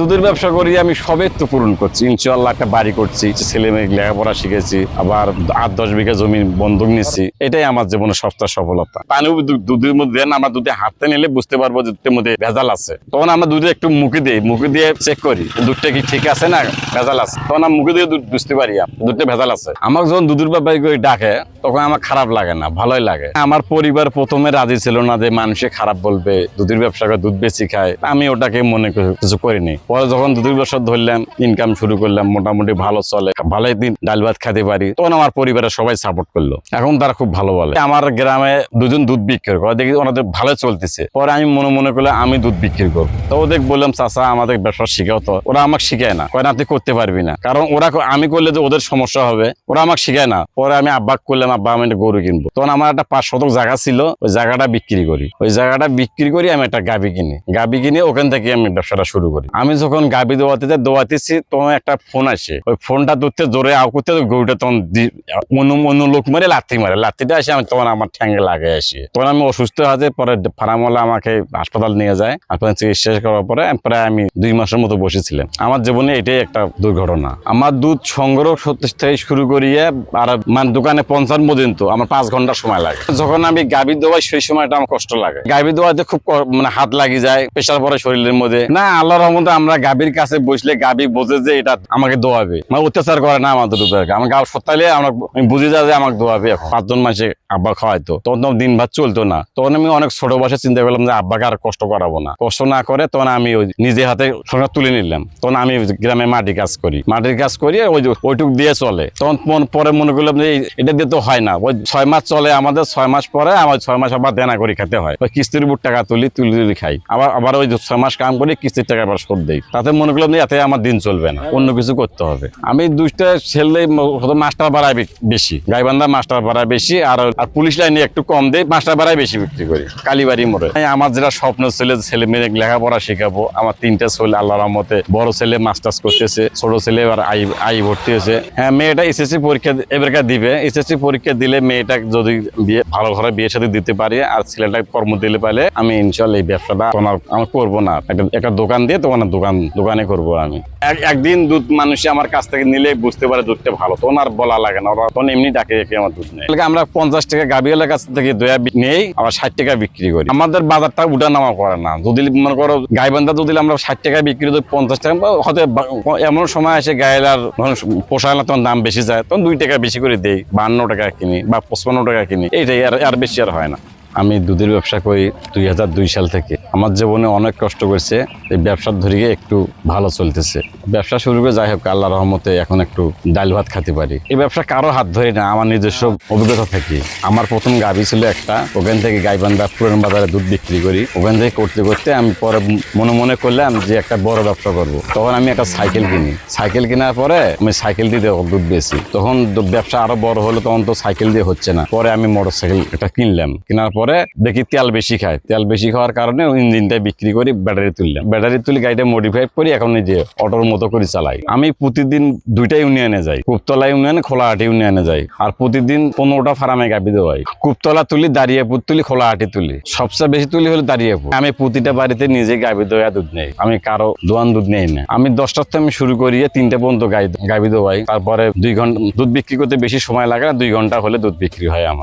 দুধের ব্যবসা করি, আমি সবে তো পূরণ করছি। ইনশাল্লাহ একটা বাড়ি করছি ছেলে মেয়ে লেখাপড়া শিখেছি, আবার আট দশ বিঘা জমি বন্ধক নিচ্ছি। এটাই আমার জীবনের সবচেয়ে সফলতা। পানিও দু- দুধের মধ্যে আমরা দুধে হাতে নিলে বুঝতে পারব দুধের মধ্যে ভেজাল আছে। তখন আমরা দুধে একটু মুখে দিই, মুখে দিয়ে চেক করি, দুধটা কি ঠিক আছে না ভেজাল আছে। তখন আমি মুখে দিয়ে দুধ বুঝতে পারি, দুধটা ভেজাল আছে। আমার যখন দুধের ব্যাপারী ডাকে তখন আমার খারাপ লাগে না, ভালোই লাগে। আমার পরিবার প্রথমে রাজি ছিল না যে মানুষে খারাপ বলবে, দুধের ব্যবসা করে দুধ বেশি খায়। আমি ওটাকে মনে কিছু করিনি। পরে যখন দুধের ব্যবসা ধরলাম ইনকাম শুরু করলাম, মোটামুটি ভালো চলে। ভালোই দিন, ডাল ভাত খেতে পারি। তখন আমার পরিবারের সবাই সাপোর্ট করল। এখন তারা খুব ভালো বলে। আমার গ্রামে দুজন দুধ বিক্রি করে, দেখি ওনাদের ভালো চলতেছে। পরে আমি মনে মনে করলে আমি দুধ বিক্রি করব। তো ওদের বললাম, চাচা, আমাদের ব্যবসা শিখাও তো। ওরা আমাকে শিখায় না। কয় না, তুই করতে পারবি না। কারণ ওরা আমি করলে যে ওদের সমস্যা হবে, ওরা আমাকে শিখায় না। পরে আমি আব্বা করলাম আব্বা আমি একটা গরু কিনবো। তখন আমার একটা পাঁচ শতক জায়গা ছিল ওই জায়গাটা বিক্রি করি। ওই জায়গাটা বিক্রি করি আমি একটা গাবি কিনি। গাবি কিনে ওখান থেকে আমি ব্যবসাটা শুরু করি। আমি যখন গাবি দোয়াতে যাই, দোয়াতেছি তখন একটা ফোন আসে। ওই ফোনটা ধরতে জোরে আউ করতে গরুটা তখন অন্য অন্য লোক মারে লাথি মারে। লাথিটা আসে আমি তখন আমার ঠ্যাঙ্গে লাগে আসি। তখন আমি অসুস্থ হাতে পরে ফার্মওয়ালা আমাকে হাসপাতাল নিয়ে যায়। হাসপাতাল চিকিৎসা করার পরে প্রায় আমি দুই মাসের মতো বসেছিলাম। আমার জীবনে এটাই একটা দুর্ঘটনা। আমার দুধ সংগ্রহ থেকে শুরু করিয়ে আর মানে দোকানে পঞ্চান্ন পর্যন্ত আমার পাঁচ ঘণ্টা সময় লাগে। যখন আমি গাভী দোয়াই সেই সময়টা আমার কষ্ট লাগে। গাভী দোয়াতে খুব মানে হাত লাগি যায়, প্রেশার পরে শরীরের মধ্যে। না আল্লাহর রহমতে আমরা গাভীর কাছে বসলে গাভী বোঝে যে এটা আমাকে দোয়াবে মানে অত্যাচার করে না আমাদের উপরে আমার গাও সত্তালে আমরা বুঝে যা যে আমাকে দোয়াবে এখন। পাঁচজন মাসে আব্বা খাওয়াইতো, তখন তো দিন ভাত চলতো না। তখন আমি অনেক ছোট বয়সে চিন্তা করলাম যে আব্বাকে আর কষ্ট করাবো না। কষ্ট না করে তখন আমি ওই নিজে হাতে সংসার তুলে নিলাম। তখন আমি গ্রামে মাটি কাজ করি। মাটির কাজ করি ওই ওইটুক দিয়ে চলে। তখন পরে মনে করলাম যে এটা দিয়ে তো হয় না। ওই ছয় মাস চলে আমাদের, ছয় মাস পরে আমার ছয় মাস আবার দেনা করে খেতে হয়। ওই কিস্তির উপর টাকা তুলি তুলি তুলি খাই। আবার আবার ওই ছয় মাস কাম করি, কিস্তির টাকা আবার শোধ দেই। তাতে মনে করলাম এতে আমার দিন চলবে না। অন্য কিছু করতে হবে। আমি দুইটা ছেলে মাস্টার ভাড়ায় বে- বেশি। গাইবান্ধা মাস্টার ভাড়া বেশি, আর পুলিশ লাইনে একটু কম দেয় মাস্টার ভাড়ায় বেশি বিক্রি করি। কালীবাড়ি মোড়ে। আমার যেটা স্বপ্ন ছিল ছেলে মেয়ে লেখাপড়া শেখাবো। আমার তিনটা ছেলে আল্লাহ রহমতে বড় ছেলে মাস্টার্স করতেছে, ছোট ছেলে এবার আই আই ভর্তি হয়েছে। হ্যাঁ মেয়েটা এসএসসি পরীক্ষা, এবারকার দিবে। এসএসসি পরীক্ষা দিলে মেয়েটা যদি বিয়ে ভালো ঘরে বিয়ে সাথে দিতে পারি আর ছেলেটাকে কর্ম দিলে পারে আমি ইনশাল্লাহ এই ব্যবসাটা আমার আমি করব না। একটা একটা দোকান দিয়ে তোমার দোকান দোকানে করব আমি। একদিন দুধ মানুষ আমার কাছ থেকে নিলে বুঝতে পারে দুধটা ভালো। তখন আর বলা লাগে না, ওরা তখন এমনি ডাকে আমার দুধ নেই। আমরা পঞ্চাশ টাকা গাবিওয়ালার কাছ থেকে দয়া নেই আবার ষাট টাকা বিক্রি করি। আমাদের বাজারটা উঠা নামা করে না। যদি মনে করো গাইবান্ধা যদি আমরা ষাট টাকা বিক্রি করি, পঞ্চাশ টাকা হয়তো এমন সময় আসে গায়েলার পোষায় না তখন দাম বেশি যায়, তখন দুই টাকা বেশি করে দেই, বান্ন টাকা কিনি বা পঁচপান্ন টাকা কিনি। এইটাই আর বেশি আর হয় না। আমি দুধের ব্যবসা করি দুই হাজার দুই সাল থেকে। আমার জীবনে অনেক কষ্ট করছে, এই ব্যবসার ধরিয়ে একটু ভালো চলতেছে। ব্যবসা শুরু করে যাই হোক আল্লাহ রহমতে এখন একটু ডাল ভাত খেতে পারি। এই ব্যবসা কারও হাত ধরি না, আমার নিজস্ব অভিজ্ঞতা থেকে। আমার প্রথম গাভি ছিল একটা, ওখান থেকে গাইবান্ধা পুরান বাজারে দুধ বিক্রি করি। ওখান থেকে করতে করতে আমি পরে মনে মনে করলাম যে একটা বড় ব্যবসা করব। তখন আমি একটা সাইকেল কিনি। সাইকেল কেনার পরে আমি সাইকেল দিয়ে দুধ বেশি তখন ব্যবসা আরও বড় হলো, তখন তো সাইকেল দিয়ে হচ্ছে না। পরে আমি মোটর সাইকেল একটা কিনলাম। কেনার পরে দেখি তেল বেশি খায়। তেল বেশি খাওয়ার কারণে ইঞ্জিনটা বিক্রি করি ব্যাটারি তুললাম। ব্যাটারি তুলে গাড়িটা মডিফাই করি, এখন যে অটোর মতো করে চালাই। আমি প্রতিদিন দুইটা ইউনিয়নে যাই। কুপতলা ইউনিয়নে খোলাহাটি ইউনিয়নে যাই। আর প্রতিদিন পনেরোটা ফার্মে গাবি দেওয়াই। কুপতলা তুলি দাঁড়িয়েপুর তুলি, খোলাহাটি তুলি। সবচেয়ে বেশি তুলি হলো দাঁড়িয়েপুর আমি প্রতিটা বাড়িতে নিজে গাবি দেওয়া দুধ নেই। আমি কারও দোয়ান দুধ নেই না। আমি দশটার থেকে আমি শুরু করিয়ে তিনটে পর্যন্ত গাই গাবি দেওয়াই। তারপরে দুই ঘণ্টা দুধ বিক্রি করতে বেশি সময় লাগে না, দুই ঘণ্টা হলে দুধ বিক্রি হয় আমার।